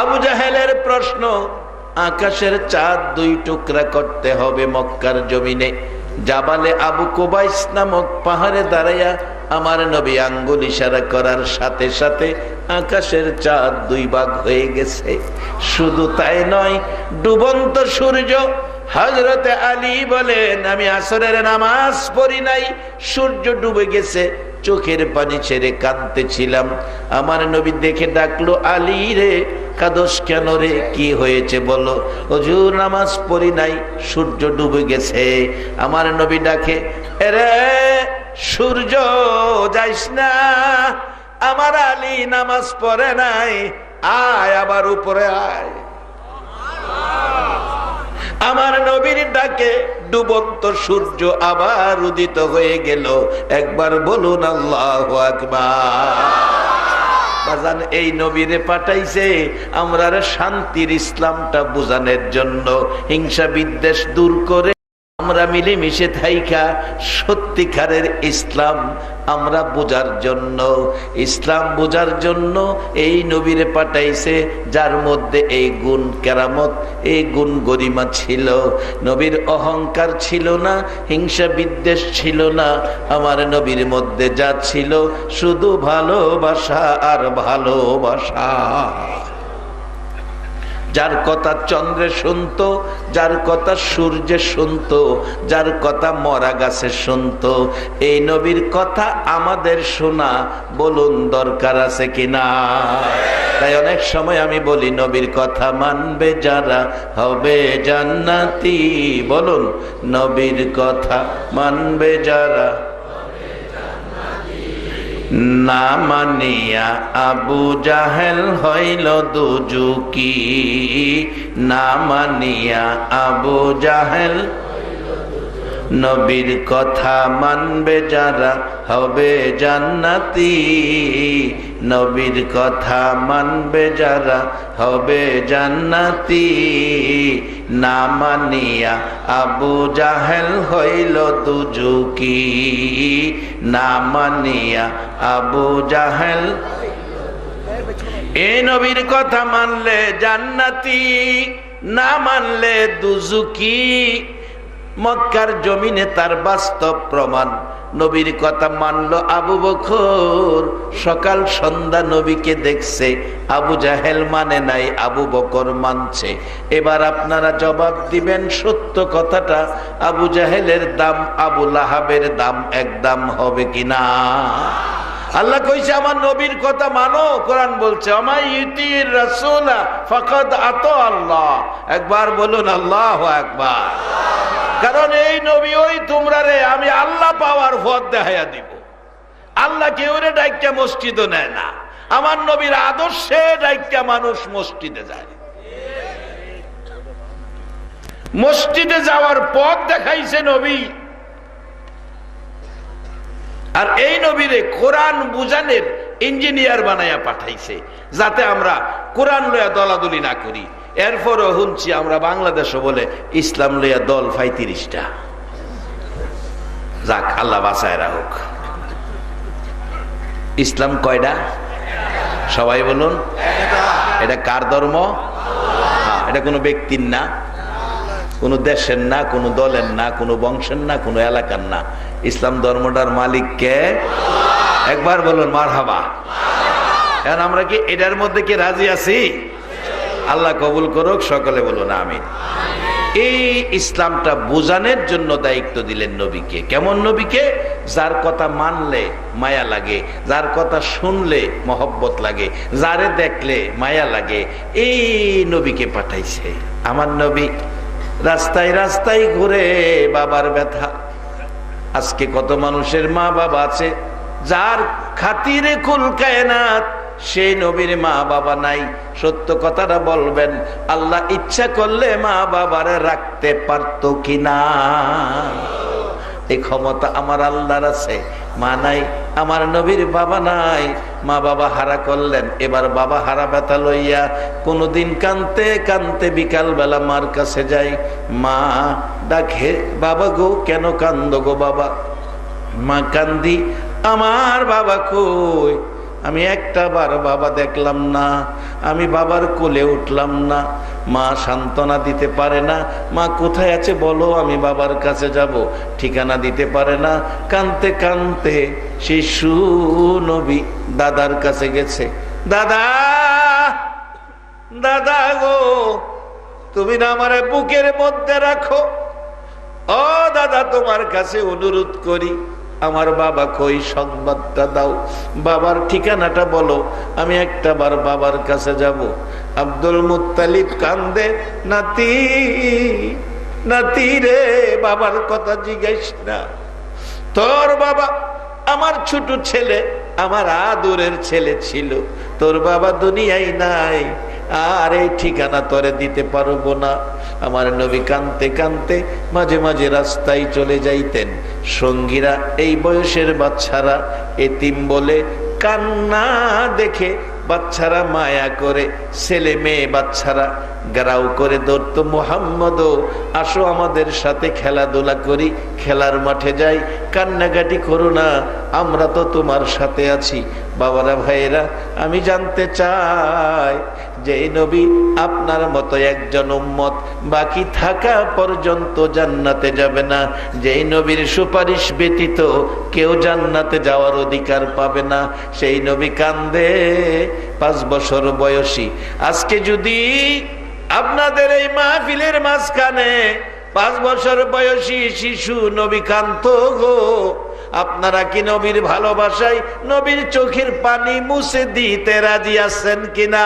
আবু জাহেলের প্রশ্ন, আকাশের চাঁদ দুই টুকরা করতে হবে মক্কার জমিনে। জাবালে আবু কোবাইস নামক পাহাড়ে দাঁড়াইয়া আমার নবী আঙ্গুল ইশারা করার সাথে সাথে আকাশের চাঁদ দুই ভাগ হয়ে গেছে। শুধু তাই নয়, ডুবন্ত সূর্য হজরতে আলী বলেন, আমি আসরের নামাজ পড়ি নাই, সূর্য ডুবে গেছে, চোখের পানি ছেড়ে কাঁদতেছিলাম। আমার নবী দেখে ডাকলো, আলী রে কাদস কেন রে? কি হয়েছে বলো? হজুর, নামাজ পড়ি নাই, সূর্য ডুবে গেছে। আমার নবী ডাকে, এরে, সূর্য, যাইস না। আমার আলী নামাজ পড়ে নাই, আয় আবার উপরে আয়। আমার নবীর ডাকে, ডুবন্ত সূর্য আবার উদিত হয়ে গেল। একবার বলুন, আল্লাহ এই নবীরে পাঠাইছে আমরা শান্তির ইসলামটা বোঝানোর জন্য। হিংসা বিদ্বেষ দূর করে আমরা মিলেমিশে থাইকা সত্যিকারের ইসলাম আমরা বোঝার জন্য। ইসলাম বোঝার জন্য এই নবীরে পাঠাইছে, যার মধ্যে এই গুণ কেরামত, এই গুণ গরিমা ছিল। নবীর অহংকার ছিল না, হিংসা বিদ্বেষ ছিল না, আমার নবীর মধ্যে যা ছিল, শুধু ভালোবাসা আর ভালোবাসা। যার কথা চন্দ্রে শুনতো, যার কথা সূর্যে শুনতো, যার কথা মরা গাছে শুনতো। এই নবীর কথা আমাদের শোনা বলুন দরকার আছে কিনা তাই অনেক সময় আমি বলি, নবীর কথা মানবে যারা হবে জান্নাতি। বলুন, নবীর কথা মানবে যারা না মানিয়া আবু জাহেল হইল দুজুকি না মানিয়া আবু জাহেল নবীর কথা মানবে যারা হবে জান্নাতি। নবীর কথা মানবে যারা হবে জান্নাতি। না মানিয়া আবু জাহেল হইল দুজুকি না মানিয়া আবু জাহেল। এ নবীর কথা মানলে জান্নাতি, না মানলে দুজুকি মক্কার জমিনে তার বাস্তব প্রমাণ। নবীর কথা মানলো আবু বকর। সকাল সন্ধ্যা নবীকে দেখছে, আবু জাহেল মানে নাই, আবু বকর মানছে। এবার আপনারা জবাব দিবেন সত্য কথাটা, আবু জাহেলের দাম, আবু লাহাবের দাম এক দাম হবে কিনা? আল্লাহ কইছে, আমার নবীর কথা মানো। কোরআন বলছে আমায় ইতির রাসূলা ফাকাদ আতো আল্লাহ। একবার বলুন, আল্লাহ একবার কারণ এই নবী ওই তোমরা রে, আমি আল্লাহ পাওয়ার পথ দেখাইয়া দিব। আল্লাহ কেউ রে ডাইকা মসজিদও নেয় না। আমার নবীর আদর্শে ডাইকা মানুষ মসজিদে যায়। মসজিদে যাওয়ার পথ দেখাইছে নবী। আর এই নবীরে কোরআন বুঝানের ইঞ্জিনিয়ার বানাইয়া পাঠাইছে, যাতে আমরা কোরআন লইয়া দলাদলি না করি। এরপরও শুনছি আমরা বাংলাদেশও বলে ইসলাম লইয়া দল পঁয়ত্রিশটা। যাক, আল্লাহ বাসায় রাখুক। ইসলাম কয়টা? সবাই বলুন। এটা কার ধর্ম? হ্যাঁ এটা কোনো ব্যক্তির না, কোনো দেশের না, কোনো দলের না, কোনো বংশের না, কোনো এলাকার না। ইসলাম ধর্মটার মালিক কে? একবার বলুন মার হাবা এখন আমরা কি এটার মধ্যে কি রাজি আছি? আল্লাহ কবুল করুক, সকলে বলুন আমি এই ইসলামটা বোঝানোর জন্য দায়িত্ব দিলেন নবীকে। কেমন নবীকে? যার কথা মানলে মায়া লাগে, যার কথা শুনলে মহব্বত লাগে, যারে দেখলে মায়া লাগে, এই নবীকে পাঠাইছে। আমার নবী রাস্তায় রাস্তায় ঘুরে বাবার ব্যথা। আজকে কত মানুষের মা বাবা আছে, যার খাতিরে কুল কায়নাত সেই নবীর মা বাবা নাই। সত্য কথাটা বলবেন, আল্লাহ ইচ্ছা করলে মা বাবারে রাখতে পারত কিনা? এই ক্ষমতা আমার আল্লাহর আছে, মা নাই, আমার নবীর বাবা নাই। মা বাবা হারা করলেন, এবার বাবা হারা ব্যথা লইয়া কোনোদিন কানতে কানতে বিকালবেলা মার কাছে যাই। মা ডাকে, বাবা গো, কেন কান্দ গো বাবা? মা কান্দি, আমার বাবা কই? আমি একটা বার বাবা দেখলাম না, আমি বাবার কোলে উঠলাম না। মা সান্ত্বনা দিতে পারে না। মা কোথায় আছে বলো, আমি বাবার কাছে যাব। ঠিকানা দিতে পারে না। কানতে কানতে শিশু নবী দাদার কাছে গেছে। দাদা দাদা গো, তুমি না আমার বুকের মধ্যে রাখো। ও দাদা, তোমার কাছে অনুরোধ করি। আমার বাবা কই সংবাদটা দাও। বাবার ঠিকানাটা বলো, আমি একটা বার বাবার কাছে যাব। আব্দুল মুত্তালিব কান্দে, নাতি নাতি রে, বাবার কথা জিজ্ঞাস না। তোর বাবা আমার ছোট ছেলে, আমার আদরের ছেলে ছিল। তোর বাবা দুনিয়ায় নাই, আর এই ঠিকানা তোরে দিতে পারব না। আমার নবী কানতে কানতে মাঝে মাঝে রাস্তায় চলে যাইতেন। সঙ্গীরা, এই বয়সের বাচ্চারা এতিম বলে কান্না দেখে, বাচ্চারা মায়া করে, ছেলে মেয়ে বাচ্চারা গ্রাউ করে ধরত মোহাম্মদ আসো আমাদের সাথে খেলাধুলা করি, খেলার মাঠে যাই, কান্নাকাটি করো না, আমরা তো তোমার সাথে আছি। বাবারা, ভাইয়েরা, আমি জানতে চাই যে নবী আপনার মতো একজন উম্মত, বাকি থাকা পর্যন্ত জান্নাতে যাবে না। যেই নবীর সুপারিশ ব্যতীত কেউ জান্নাতে যাওয়ার অধিকার পাবে না। সেই নবী কান্দে, পাঁচ বছর বয়সী। আজকে যদি আপনাদের এই মাহফিলের মাঝখানে পাঁচ বছর বয়সী শিশু নবী কান্ত গো আপনারা কি নবীর ভালোবাসায় নবীর চোখের পানি মুছে দিতে রাজি আছেন কিনা?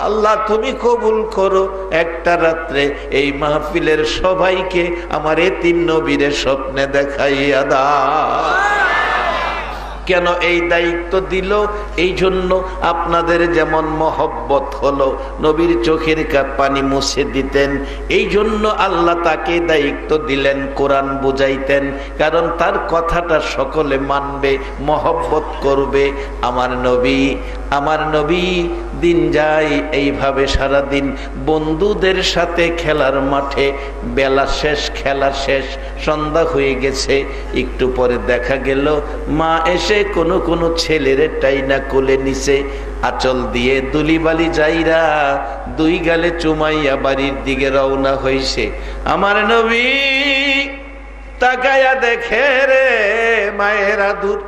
আল্লাহ, তুমি কবুল করো। একটা রাত্রে এই মাহফিলের সবাইকে আমার এতিম নবীরে স্বপ্নে দেখাইয়া দা কেন এই দায়িত্ব দিল? এই জন্য আপনাদের যেমন মহব্বত হলো, নবীর চোখের পানি মুছে দিতেন। এই জন্য আল্লাহ তাকে দায়িত্ব দিলেন, কোরআন বুঝাইতেন। কারণ তার কথাটা সকলে মানবে, মহব্বত করবে। আমার নবী আমার নবী দিন যায়, এইভাবে সারা দিন বন্ধুদের সাথে খেলার মাঠে বেলা শেষ, খেলা শেষ, সন্ধ্যা হয়ে গেছে, একটু পরে দেখা গেল, মা এসে কোনো কোনো ছেলের টাইনা কোলে নিছে, আচল দিয়ে দুলিবালি যাইরা দুই গালে চুমাইয়া বাড়ির দিকে রওনা হইছে। আমার নবী তাকায়া দেখে রে, মায়ের আদুর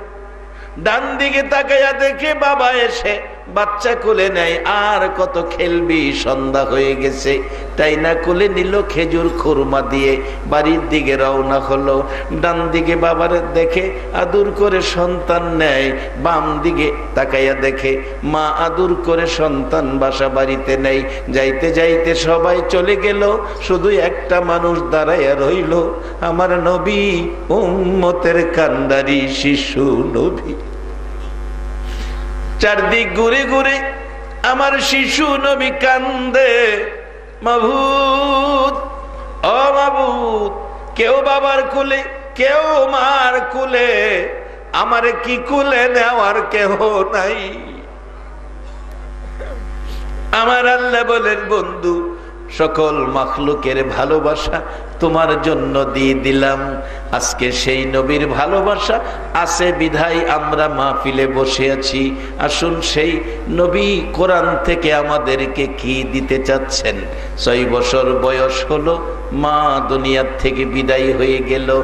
ডান দিকে তাকাইয়া দেখে বাবা এসে বাচ্চা কোলে নেয়, আর কত খেলবি, সন্ধ্যা হয়ে গেছে। তাই না কোলে নিল খেজুর খুরমা দিয়ে, বাড়ির দিকে রওনা হলো। ডান দিকে বাবার দেখে আদুর করে সন্তান নেয়, বাম দিকে তাকাইয়া দেখে মা আদুর করে সন্তান বাসা বাড়িতে নেই যাইতে যাইতে সবাই চলে গেল, শুধু একটা মানুষ দাঁড়াইয়া রইল। আমার নবী, উম্মতের কান্দারি শিশু, নবী। চারদিক ঘুরে ঘুরে আমার শিশু নবী কান্দে মাভূত ও মাভূত কেউ বাবার কুলে, কেউ মার কুলে, আমার কি কুলে নেওয়ার কেহ নাই? আমার আল্লাহ বলেন, বন্ধু সকল মাখলুকের ভালোবাসা তোমার জন্য দিয়ে দিলাম। আজকে সেই নবীর ভালোবাসা আছে বিধায় আমরা মাহফিলে বসে আছি। আসুন সেই নবী কোরআন থেকে আমাদেরকে কি দিতে চাচ্ছেন? ছয় বছর বয়স হলো, মা দুনিয়ার থেকে বিদায় হয়ে গেল।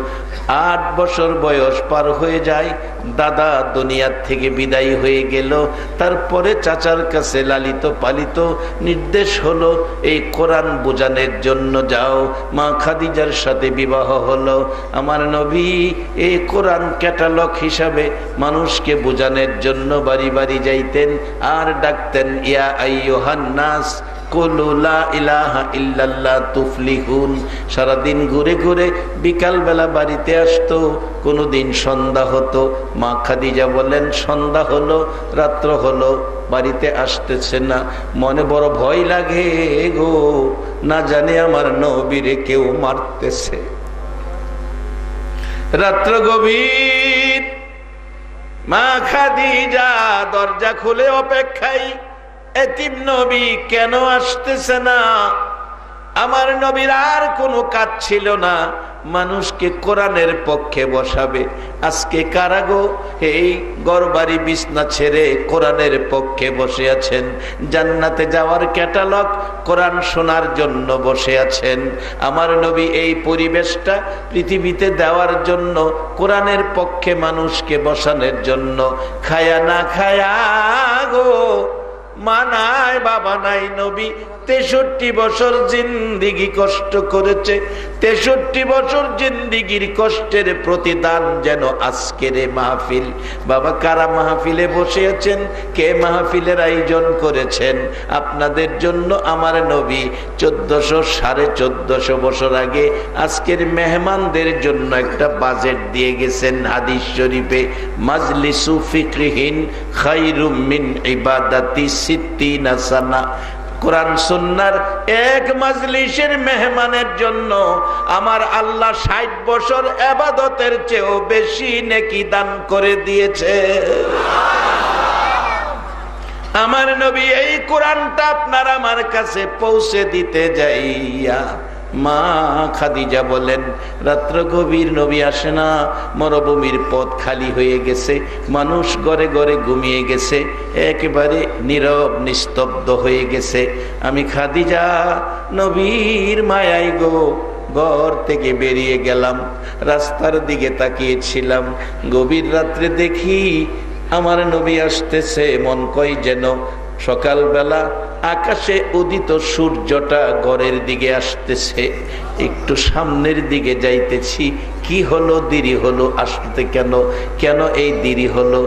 আট বছর বয়স পার হয়ে যায় দাদা দুনিয়ার থেকে বিদায় হয়ে গেল। তারপরে চাচার কাছে লালিত পালিত নির্দেশ হলো, এই কোরআন বোঝানোর জন্য যাও। মা খাদিজার সাথে বিবাহ হলো। আমার নবী এই কোরআন ক্যাটালগ হিসাবে মানুষকে বোঝানোর জন্য বাড়ি বাড়ি যাইতেন। আর ডাকতেন, ইয়া আইয়ুহান্নাস সারাদিন ঘুরে ঘুরে বিকাল বেলা বাড়িতে আসতো, কোনোদিন সন্ধ্যা হতো। মা খাদিজা বলেন সন্ধ্যা হলো, রাত্র হলো, বাড়িতে আসতেছে না। মনে বড় ভয় লাগে গো, না জানে আমার নবীরে কেউ মারতেছে। রাত্র গভীর, মা খাদিজা দরজা খুলে অপেক্ষায় এতিম নবী কেন আসতেছে না? আমার নবীর আর কোনো কাজ ছিল না। মানুষকে কোরআনের পক্ষে বসাবে। আজকে কারাগো এই গড়বাড়ি বিছনা ছেড়ে কোরআনের পক্ষে বসে আছেন। জান্নাতে যাওয়ার ক্যাটালগ কোরআন শোনার জন্য বসে আছেন। আমার নবী এই পরিবেশটা পৃথিবীতে দেওয়ার জন্য, কোরআনের পক্ষে মানুষকে বসানোর জন্য। খায়া না খায়া গো? মানায় বাবা নাই নবী। তেষট্টি বছর জিন্দিগি কষ্ট করেছে। তেষট্টি বছর জিন্দিগির কষ্টের প্রতিদান যেন আজকের মাহফিল। বাবা কারা মাহফিলে বসে আছেন কে মাহফিলের আয়োজন করেছেন? আপনাদের জন্য আমার নবী চোদ্দশো সাড়ে চোদ্দশো বছর আগে আজকের মেহমানদের জন্য একটা বাজেট দিয়ে গেছেন হাদিস শরীফে। মাজলিসু ফিকরিহীন খাইরুম মিন ইবাদাতি সিদ্দিনা সানা। কোরআন সুন্নার এক মাজলিসের মেহমানের জন্য আমার আল্লাহ ষাট বছর আবাদতের চেয়েও বেশি নেকি দান করে দিয়েছে। আমার নবী, এই কোরআনটা আপনার আমার কাছে পৌঁছে দিতে যাইয়া মা খাদিজা বলেন, রাত্র গভীর নবী আসে না, মরুভূমির পথ খালি হয়ে গেছে, মানুষ গড়ে গড়ে ঘুমিয়ে গেছে, একেবারে নীরব, নিস্তব্ধ হয়ে গেছে। আমি খাদিজা, নবীর মায়াই গো, ঘর থেকে বেরিয়ে গেলাম, রাস্তার দিকে তাকিয়েছিলাম। গভীর রাত্রে দেখি আমার নবী আসতেছে, মন কয় যেন সকালবেলা আকাশে উদিত সূর্যটা ঘরের দিকে আসতেছে। একটু সামনের দিকে যাইতেছি। কি হলো, দেরি হলো, আসতে কেন? কেন এই দেরি হলো?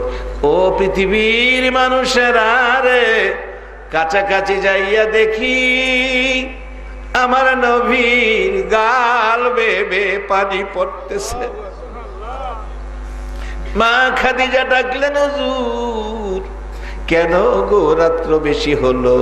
ও পৃথিবীর মানুষেরা রে, কাছাকাছি যাইয়া দেখি, আমার নবীর গাল বেবে পানি পড়তেছে। মা খাদিজা ডাকলেন, হুজুর। কেন গো রাত্র বেশি হলো?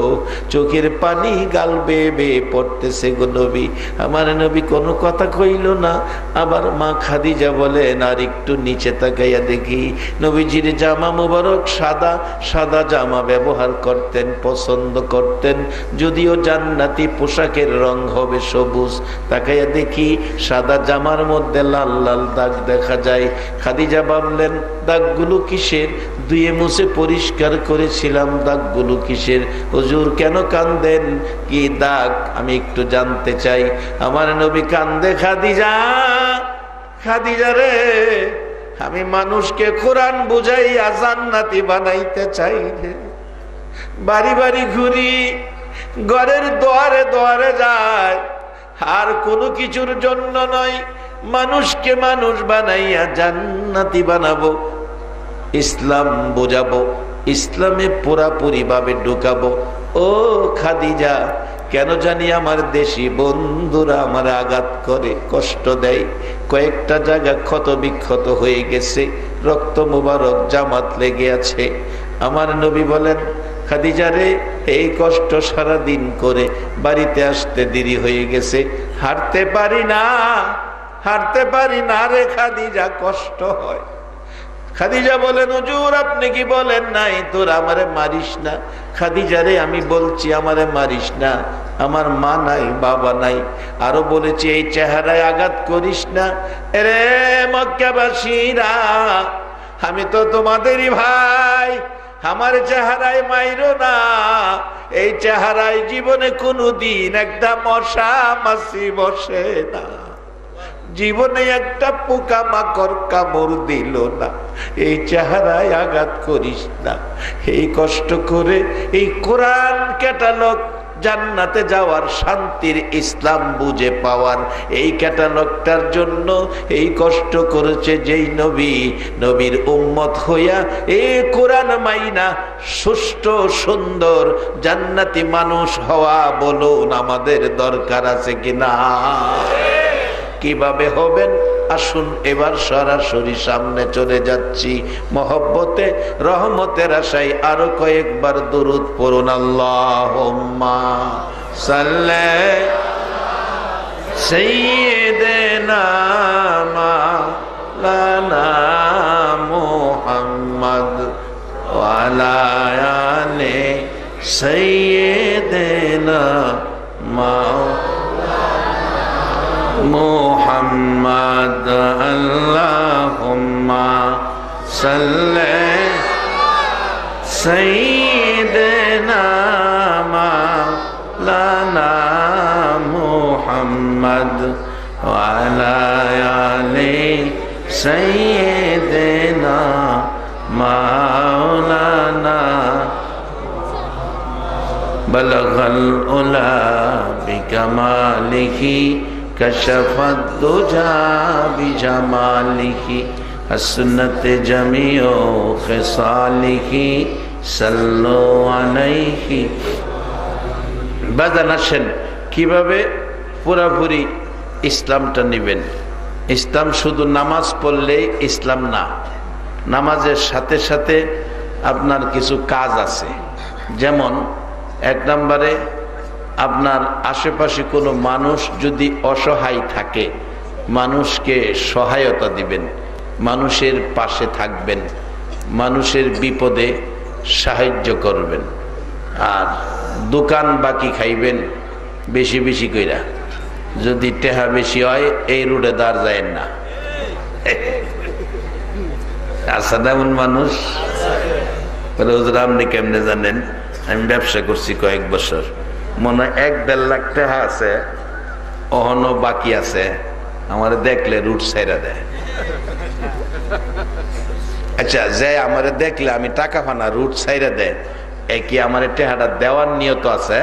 চোখের পানি গাল বেয়ে বেয়ে পড়তেছে গো নবী। আমার নবী কোনো কথা কইল না। আবার মা খাদিজা বলেন, আর একটু নিচে তাকাইয়া দেখি। নবীজির জামা মুবারক সাদা সাদা জামা ব্যবহার করতেন, পছন্দ করতেন। যদিও জান্নাতি পোশাকের রং হবে সবুজ। তাকাইয়া দেখি সাদা জামার মধ্যে লাল লাল দাগ দেখা যায়। খাদিজা ভাবলেন, দাগগুলো কিসের? দুয়ে মুছে পরিষ্কার করেছিলাম দাগগুলো কিসের? হজুর কেন কান্দেন? কি দাগ? আমি একটু জানতে চাই। আমার নবী কান্দে, খাদিজা! খাদিজা রে, আমি মানুষকে কোরআন বুঝাই জান্নাতি বানাইতে চাই রে। বাড়ি বাড়ি ঘুরি, ঘরের দোয়ারে দোয়ারে যায় আর কোনো কিছুর জন্য নয়, মানুষকে মানুষ বানাইয়া জান্নাতি বানাবো। ইসলাম বোঝাবো, ইসলামে পুরাপুরি ভাবে ঢুকাবো। ও খাদিজা, কেন জানি আমার দেশি বন্ধুরা আমার আঘাত করে, কষ্ট দেয়। কয়েকটা জায়গা ক্ষত বিক্ষত হয়ে গেছে, রক্ত মুবারক জামাত লেগে আছে। আমার নবী বলেন, খাদিজা রে, এই কষ্ট সারা দিন করে বাড়িতে আসতে দেরি হয়ে গেছে। হাঁটতে পারি না, হাঁটতে পারি না রে খাদিজা, কষ্ট হয়। খাদিজা বলেন, হুজুর, আপনি কি বলেন নাই? তোর আমারে মারিস না। খাদিজা রে আমি বলছি, আমারে মারিস না। আমার মা নাই, বাবা নাই। আরও বলেছি, এই চেহারায় আঘাত করিস না। রে মক্কাবাসীরা, আমি তো তোমাদেরই ভাই। আমার চেহারায় মাইরো না। এই চেহারায় জীবনে কোনো দিন একটা মশা মাসি বসে না। জীবনে একটা পোকা মাকড় কামড় দিল না। এই চেহারায় আঘাত করিস না। এই কষ্ট করে এই কোরআন ক্যাটালগ জান্নাতে যাওয়ার শান্তির ইসলাম বুঝে পাওয়ার এই ক্যাটালগটার জন্য এই কষ্ট করেছে যেই নবী। নবীর উম্মত হইয়া এ কোরআন মাইনা সুষ্ঠ, সুন্দর, জান্নাতি মানুষ হওয়া বলুন আমাদের দরকার আছে কিনা? কীভাবে হবেন? আসুন এবার সরাসরি সামনে চলে যাচ্ছি। মহব্বতে, রহমতের আশায় আরও কয়েকবার দরুদ পড়ুন। আল্লাহ সাল্লে সৈয়দেনা মাওলানা মুহাম্মদ ওয়ালা আলে সৈয়দেনা মাওলানা محمد اللهم صل سيدنا مولانا محمد وعلى آل سيدنا مولانا. بلغ الأولى بكماله কশফত বিজামালিহি হসনত জমিও খেসালিহি সল্লো আলাইহি বাজান আসেন, কীভাবে পুরাপুরি ইসলামটা নেবেন? ইসলাম শুধু নামাজ পড়লেই ইসলাম না, নামাজের সাথে সাথে আপনার কিছু কাজ আছে। যেমন, এক নম্বরে আপনার আশেপাশে কোনো মানুষ যদি অসহায় থাকে, মানুষকে সহায়তা দিবেন, মানুষের পাশে থাকবেন, মানুষের বিপদে সাহায্য করবেন। আর দোকান বাকি খাইবেন, বেশি বেশি কইরা। যদি টেহা বেশি হয়, এই রুটে দাঁড় যায় না। আচ্ছা এমন মানুষ? হুজুর আপনি কেমনে জানেন? আমি ব্যবসা করছি কয়েক বছর। মনে এক দেড় লাখ টাকা আছে, অহনো বাকি আছে। আমার দেখলে রুট সাইরা দেয়। আচ্ছা যে আমারে দেখলে আমি টাকা ফানা রুট সাইরা দেয়, এ কি আমার টেহাটা দেওয়ার নিয়ত আছে?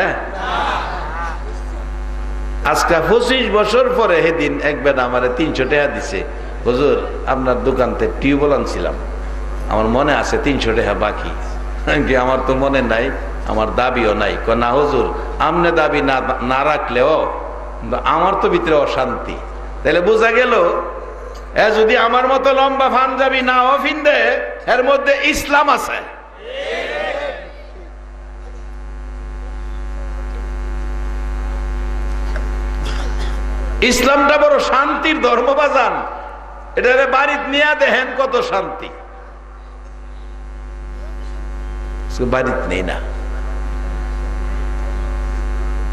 আজকে পঁচিশ বছর পরে সেদিন একবার আমার তিনশো টাকা দিছে। হুজুর, আপনার দোকানতে টিউবওয়েল আনছিলাম। আমার মনে আছে তিনশো টাকা বাকি। আমার তো মনে নাই আমার দাবিও নাই। ক না হুজুর, আমনে দাবি না না রাখলেও আমার তো ভিতরে অশান্তি। তাহলে বোঝা গেল, এ যদি আমার মতো লম্বা পাঞ্জাবি না অফিন্দে এর মধ্যে ইসলাম আছে। ইসলামটা বড় শান্তির ধর্ম বাজান এটা বাড়িতে নিয়ে দেখেন কত শান্তি। বাড়িতে নেই না।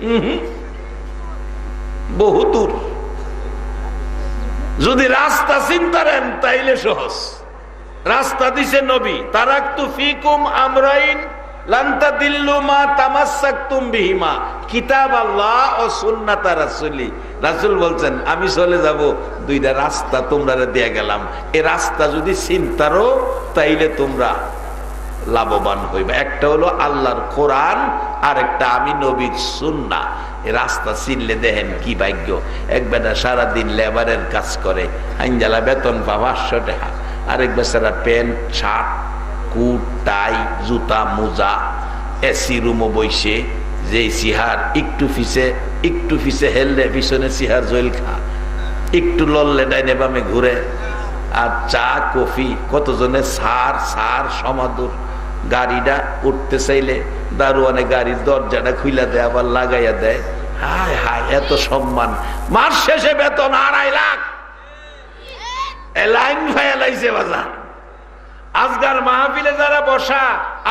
উহুম। বহু দূর। যদি রাস্তা চিন্তারেন তাইলে সহজ। রাস্তা দিছে নবী, তারাক্তু ফিকুম আমরাইন আমি চলে যাব, দুইটা রাস্তা তোমরা দিয়ে গেলাম। এই রাস্তা যদি চিন্তারো তাইলে তোমরা লাভবান হইবে। একটা হলো আল্লাহর কোরআন আর একটা আমি নবীর সুন্না রাস্তা চিনলে দেখেন কি ভাগ্য। এক বেটা সারাদিন লেবারের কাজ করে আইনজালা বেতন পা পাঁচশো টাকা। আরেক বেচারা প্যান্ট, শার্ট, কুট, টাই, জুতা, মোজা, এসি রুমও বইছে। যে সিহার একটু ফিসে একটু ফিসে হেললে পিছনে সিহার জল খা। একটু লড়লে ডাইনে বামে ঘুরে। আর চা, কফি, কতজনে সার সার, সমাদুর। গাড়িটা উঠতে চাইলে দারোয়ানে গাড়ির দরজাটা খুইলা দেয়, আবার লাগাইয়া দেয়। হায় হায়, এত সম্মান। মাস শেষে বেতন আড়াই লাখ। লাইন ফায়ালাইছে যারা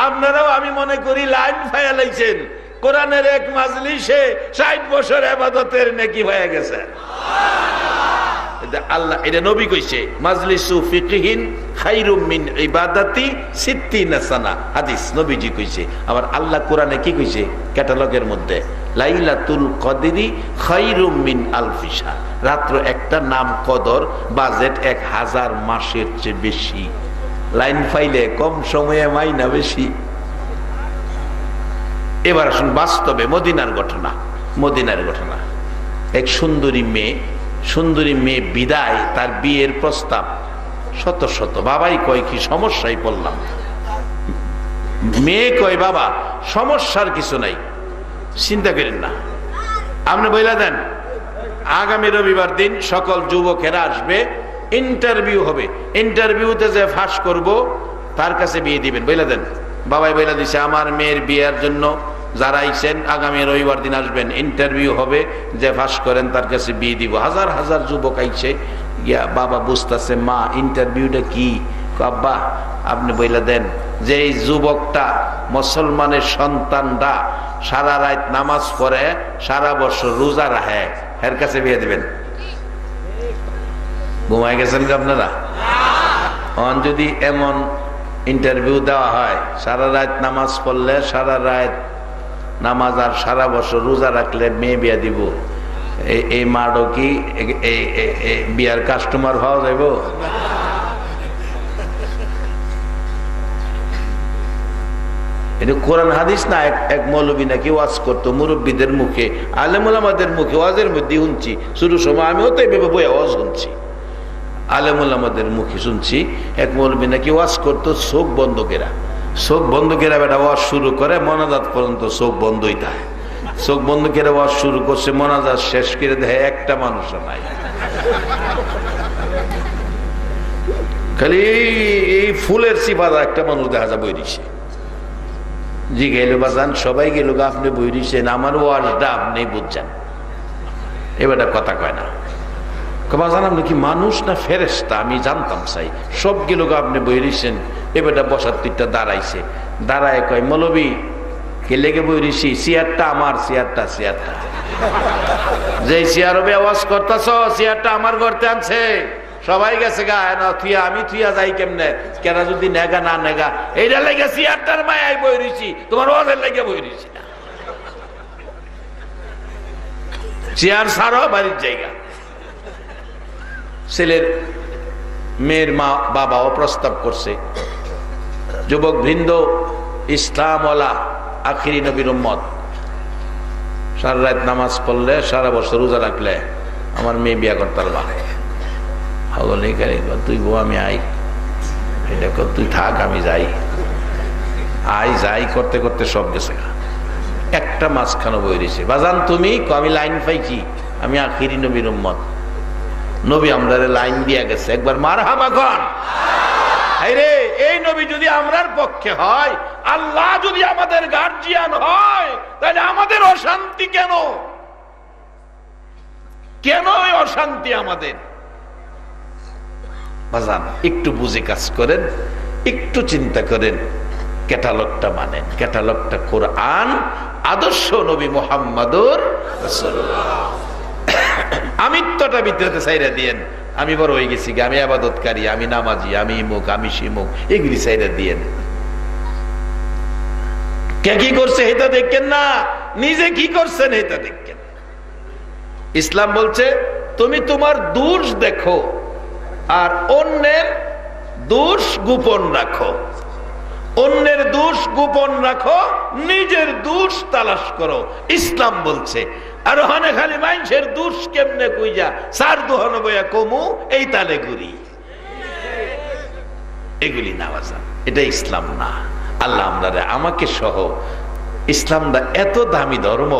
আপনারাও আমি মনে করি লাইন ফায়ালাইছেন কোরআনের এক মাজলিসে ষাট বছর আবাদতের নেকি হয়ে গেছে। এটা আল্লাহ, এটা নবী কইছে, মাজলিসু ফিকহিন খাইরুম মিন ইবাদাতি সিত্তিনা সানা। হাদিস নবীজি কইছে। আবার আল্লাহ কোরআনে কি কইছে? ক্যাটালগের মধ্যে, লাইলাতুল কদরি খাইরুম মিন আলফিসা রাত্র একটা নাম কদর, বাজেট এক হাজার মাসের চেয়ে বেশি। লাইন ফাইলে কম সময়ে মাইনা বেশি। এবার আসুন, বাস্তবে মদিনার ঘটনা মদিনার ঘটনা। এক সুন্দরী মেয়ে সুন্দরী মেয়ে বিদায়, তার বিয়ের প্রস্তাব। শত শত বাবাই কয়, কি সমস্যায় পড়লাম? মেয়ে কয়, বাবা, সমস্যার কিছু নাই, চিন্তা করেন না। আপনি বইলা দেন, আগামী রবিবার দিন সকল যুবকেরা আসবে ইন্টারভিউ হবে। ইন্টারভিউতে যে ফাঁস করব, তার কাছে বিয়ে দিবেন। বলে দেন, বাবাই বইলা দিছে, আমার মেয়ের বিয়ের জন্য যারা আইছেন, আগামী রবিবার দিন আসবেন ইন্টারভিউ হবে, যে ফাঁস করেন তার কাছে বিয়ে দিব। হাজার হাজার যুবক আইছে, ইয়া বাবা বুঝতেছে, মা ইন্টারভিউটা কি? আব্বা, আপনি বইলে দেন, যে এই যুবকটা মুসলমানের সন্তানরা সারা রাত নামাজ পড়ে, সারা বছর রোজা রাখে এর কাছে বিয়ে দেবেন? ঘুমাই গেছেন কি আপনারা? অন যদি এমন ইন্টারভিউ দেওয়া হয়, সারা রাত নামাজ পড়লে, সারা রাত নামাজ আর সারা বছর রোজা রাখলে মেয়ে বিয়া দিব। এই মাডো কি বিয়ার কাস্টমার হওয়া যাইব? এটা কোরআন হাদিস না? এক এক মৌলবী নাকি ওয়াজ করতো মুরব্বীদের মুখে আলেমুল আমাদের মুখে, ওয়াজের মধ্যে শুনছি। শুরু সময় আমিও তো এইভাবে বই আওয়াজ শুনছি। আলেমুল আমাদের মুখে শুনছি, এক মৌলবী নাকি ওয়াজ করতো চোখ বন্ধকেরা চোখ বন্ধকেরা বেটা ওয়াজ শুরু করে, মনাজাত পর্যন্ত চোখ বন্ধই থাকে চোখ বন্ধ করে ওয়াজ শুরু করছে, মনাজাত শেষ করে দেয় একটা মানুষ নাই। খালি এই ফুলের সিফাদা একটা মানুষ দেখা যায় বই দিছে জি, গেল বাজান সবাই গেল আপনি বই দিচ্ছেন আমার ওয়াজটা আপনি বুঝছেন? এবার কথা কয় না। বাজান আপনি কি মানুষ না ফেরেস্তা আমি জানতাম চাই সব গেল আপনি বই দিচ্ছেন এবারটা বসার তীরটা দাঁড়াইছে। দাঁড়ায় কয়, মলবি, কে লেগে বই দিছি চেয়ারটা আমার, চেয়ারটা চেয়ারটা। যে চেয়ার আওয়াজ করতেছ, চেয়ারটা আমার ঘরতে আনছে। সবাই গেছে গা না থুয়া, আমি থুয়া যাই কেমনে? কেনা যদি নেগা, না নেগা এইটা লেগে চেয়ারটার মায় বই রইছি তোমার ওদের লেগে বই রইছি না। চেয়ার সারো, বাড়ির জায়গা। ছেলের মেয়ের মা বাবাও প্রস্তাব করছে। যুবক বৃন্দ ইসলামওয়ালা, আখিরি নবীর উম্মত, সারা রাত নামাজ পড়লে, সারা বছর রোজা রাখলে আমার মেয়ে বিয়া করতে পারবা তুই বউ, আমি আই। এটা তুই থাক, আমি যাই। আই, যাই, করতে করতে সব গেছে। একটা মাঝখানে বই রয়েছে, বাজান, তুমি? আমি লাইন পাইছি, আমি আখিরি নবীর উম্মত। নবী আমরা লাইন দিয়া গেছে। একবার মার এই নবী যদি আমরার পক্ষে হয়, আল্লাহ যদি আমাদের গার্জিয়ান হয়, তাহলে আমাদের অশান্তি কেন? কেন অশান্তি আমাদের? একটু বুঝে কাজ করেন, একটু চিন্তা করেন, ক্যাটালগটা মানেন। ক্যাটালগটা কোরআন, আদর্শ নবী মোহাম্মদুর রাসূলুল্লাহ। আমিত্বটা ভিতরে সাইরা দিয়েন। আমি বড় হয়ে গেছি আমি আবাদতকারী, আমি নামাজি, আমি মুখ আমি শিমুখ এগুলি সাইরা দিয়েন। কে কি করছে এটা দেখেন না? নিজে কি করছেন দেখেন। ইসলাম বলছে, তুমি তোমার দোষ দেখো আর অন্যের দোষ গোপন রাখো। অন্যের দোষ গোপন রাখো, নিজের দোষ তালাশ করো। ইসলাম বলছে আর ওখানে খালি মানুষের দোষ কেমনে কইয়া সার দোহন বইয়া কমু, এই তালে ঘুরি। এগুলি না বাজান এটা ইসলাম না। আল্লাহ আমরা আমাকে সহ ইসলামটা এত দামি ধর্ম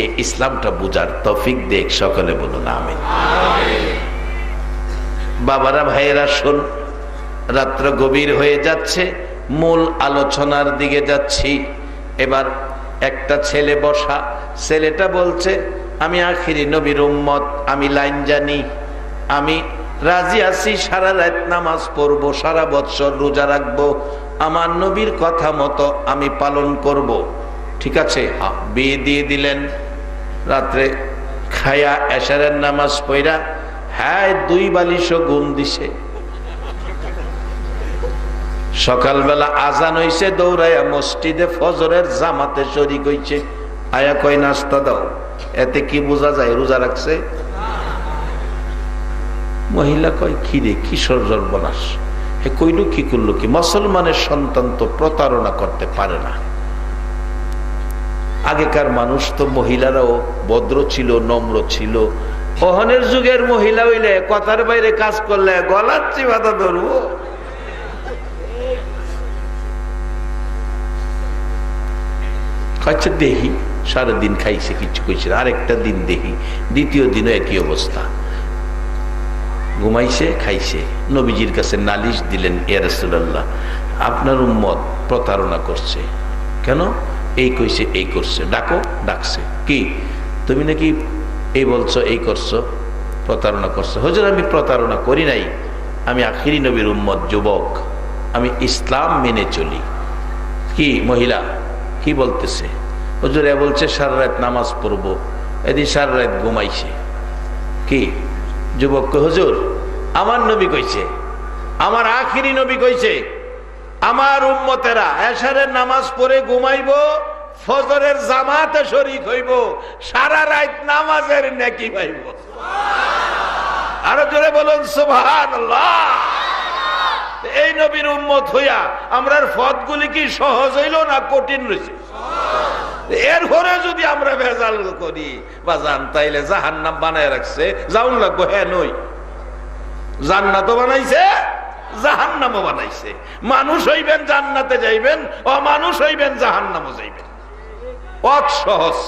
এই ইসলামটা বুঝার তফিক দেখ, সকলে বলুন, আমিন। বাবারা, ভাইয়েরা, শোন, রাত্র গভীর হয়ে যাচ্ছে, মূল আলোচনার দিকে যাচ্ছি। এবার একটা ছেলে বসা। ছেলেটা বলছে, আমি আখিরি নবীর উম্মত, আমি লাইন জানি, আমি রাজি আছি, সারা রাত নামাজ পড়ব, সারা বৎসর রোজা রাখব, আমার নবীর কথা মতো আমি পালন করব। ঠিক আছে বিয়ে দিয়ে দিলেন। রাত্রে খায়া এশারের নামাজ পড়া হ্যাঁ দুই বালিশও গুণ দিছে। সকালবেলা আজান হইছে, দৌড়াইয়া মসজিদে ফজরের জামাতে শরিক হইছে। আয়া কয়, নাস্তা দাও। এতে কি বোঝা যায়? রোজা রাখছে? মহিলা কয় খিরে কিশোর সর্বনাশ হে কইল, কি করল কি? মুসলমানের সন্তান তো প্রতারণা করতে পারে না। আগেকার মানুষ তো মহিলারাও ভদ্র ছিল, নম্র ছিল। অহনের যুগের মহিলা হইলে কথার বাইরে কাজ করলে গলার চিবাতা ধরবো। আচ্ছা দেহি, সারাদিন খাইছে কিছু কইছে। আরেকটা দিন দেহি, দ্বিতীয় দিনও একই অবস্থা। ঘুমাইছে, খাইছে। নবীজির কাছে নালিশ দিলেন এ ইয়ারসুল্লাহ আপনার উম্মত প্রতারণা করছে। কেন? এই কইছে, এই করছে। ডাকো, ডাকছে। কি? তুমি নাকি এই বলছো, এই করছ, প্রতারণা করছ? হজুর, আমি প্রতারণা করি নাই। আমি আখিরি নবীর উম্মত, যুবক। আমি ইসলাম মেনে চলি। কি মহিলা? কি বলতেছে? হুজুর বলছে, সারা রাত নামাজ পড়ব। এদিন সারা রাত ঘুমাইছে। কি? যুবক হুজুর, আমার নবী কইছে, আমার আখিরি নবী কইছে, আমার উম্মতেরা এশারের নামাজ পড়ে ঘুমাইবো, ফজরের জামাতে শরিক হইব, সারা রাত নামাজের নেকি পাইব। আরও জোরে বলুন, সুবহানাল্লাহ। এই নবীর উম্মত হইয়া আমরার পথগুলি কি সহজ হইল না কঠিন রয়েছে এরপরে যদি আমরা ভেজাল করি বা জান তাইলে জাহান্নাম বানায় রাখছে। যাউন লাগবো হ্যাঁ নই। জান্নাতও বানাইছে, জাহান্নামও বানাইছে। মানুষ হইবেন জান্নাতে যাইবেন, অমানুষ হইবেন জাহান্নামও যাইবেন। পথ সহজ।